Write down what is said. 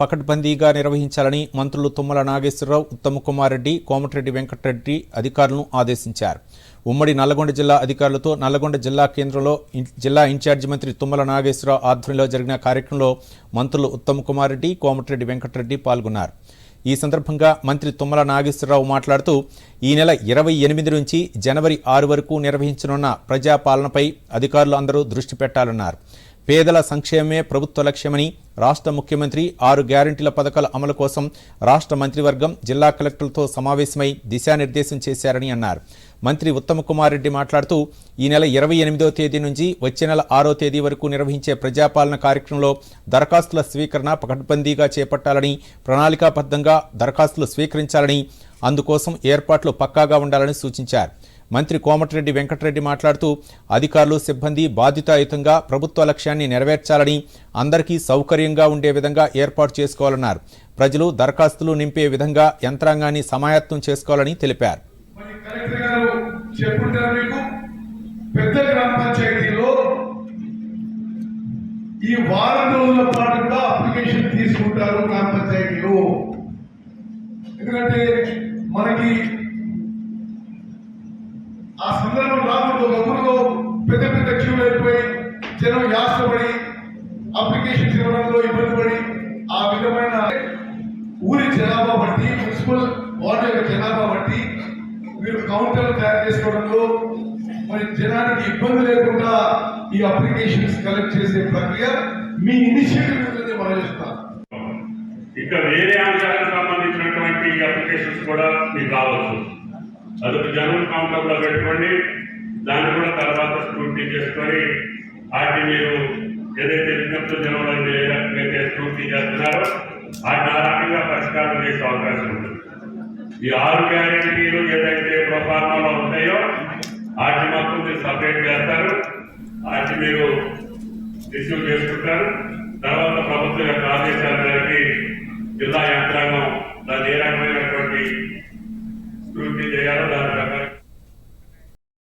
పకడ్బందీగా నిర్వహించాలని మంత్రులు తుమ్మల నాగేశ్వరరావు ఉత్తమకుమారెడ్డి కోమటిరెడ్డి వెంకటరెడ్డి అధికారులను ఆదేశించారు. ఉమ్మడి నల్లగొండ జిల్లా అధికారులతో నల్లగొండ జిల్లా కేంద్రంలో జిల్లా ఇన్ఛార్జి మంత్రి తుమ్మల నాగేశ్వరరావు ఆధ్వర్యంలో జరిగిన కార్యక్రమంలో మంత్రులు ఉత్తమకుమారెడ్డి కోమటిరెడ్డి వెంకటరెడ్డి పాల్గొన్నారు. ఈ సందర్భంగా మంత్రి తుమ్మల నాగేశ్వరరావు మాట్లాడుతూ ఈ నెల ఇరవై ఎనిమిది నుంచి జనవరి ఆరు వరకు నిర్వహించనున్న ప్రజాపాలనపై అధికారులు అందరూ దృష్టి పెట్టాలన్నారు. పేదల సంక్షేమమే ప్రభుత్వ లక్ష్యమని రాష్ట్ర ముఖ్యమంత్రి ఆరు గ్యారంటీల పథకాల అమలు కోసం రాష్ట్ర మంత్రివర్గం జిల్లా కలెక్టర్లతో సమావేశమై దిశానిర్దేశం చేశారని అన్నారు. మంత్రి ఉత్తమ కుమార్ రెడ్డి మాట్లాడుతూ ఈ నెల ఇరవై ఎనిమిదో తేదీ నుంచి వచ్చే నెల ఆరో తేదీ వరకు నిర్వహించే ప్రజాపాలన కార్యక్రమంలో దరఖాస్తుల స్వీకరణ పకడ్బందీగా చేపట్టాలని ప్రణాళికాబద్ధంగా దరఖాస్తులు స్వీకరించాలని అందుకోసం ఏర్పాట్లు పక్కాగా ఉండాలని సూచించారు. మంత్రి కోమటిరెడ్డి వెంకటరెడ్డి మాట్లాడుతూ అధికారులు సిబ్బంది బాధ్యతాయుతంగా ప్రభుత్వ లక్ష్యాన్ని నెరవేర్చాలని అందరికీ సౌకర్యంగా ఉండే విధంగా ఏర్పాటు చేసుకోవాలన్నారు. ప్రజలు దరఖాస్తులు నింపే విధంగా యంత్రాంగాన్ని సమాయత్తం చేసుకోవాలని తెలిపారు. పెద్ద గ్రామ పంచాయతీలో ఈ వారం రోజుల పాటు కూడా అప్లికేషన్ తీసుకుంటారు గ్రామ పంచాయతీ. అడ్మిషన్ ఇవ్వడంలో ఇబ్బంది పడి ఆ విధమైన ఊరి జనాభా బట్టి మున్సిపల్ వార్డు యొక్క జనాభా బట్టి మీరు కౌంటర్లు తయారు చేసుకోవడంలో మరి జనానికి ఇబ్బంది లేకుండా ఈ అప్లికేషన్స్ కలెక్ట్ చేసే ప్రక్రియ మీ ఇనిషియేటివ్ ఉందని మనం ఇంకా ఇక వేరే అంశాలకు సంబంధించినటువంటి అప్లికేషన్స్ కూడా మీకు రావచ్చు. అదొక జనరల్ కౌంటర్లో పెట్టుకోండి. దాన్ని కూడా తర్వాత స్క్రూటీ చేసుకొని వాటిని మీరు ఏదైతే విజ్ఞప్తుల జనంలో ఏ రకంగా అయితే స్క్రూటీ చేస్తున్నారో వాటిని ఆ రకంగా పరిష్కారం చేసే అవకాశం ఉంటుంది ఈ ఆరు గ్యారెంటీలు ఏదైతే ప్రొఫార్మాలో ఉంటాయో వాటిని మొత్తం మీరు సపరేట్ చేస్తారు వాటిని మీరు రిసీవ్ చేసుకుంటారు తర్వాత ప్రభుత్వం యొక్క ఆదేశాల మేరకి జిల్లా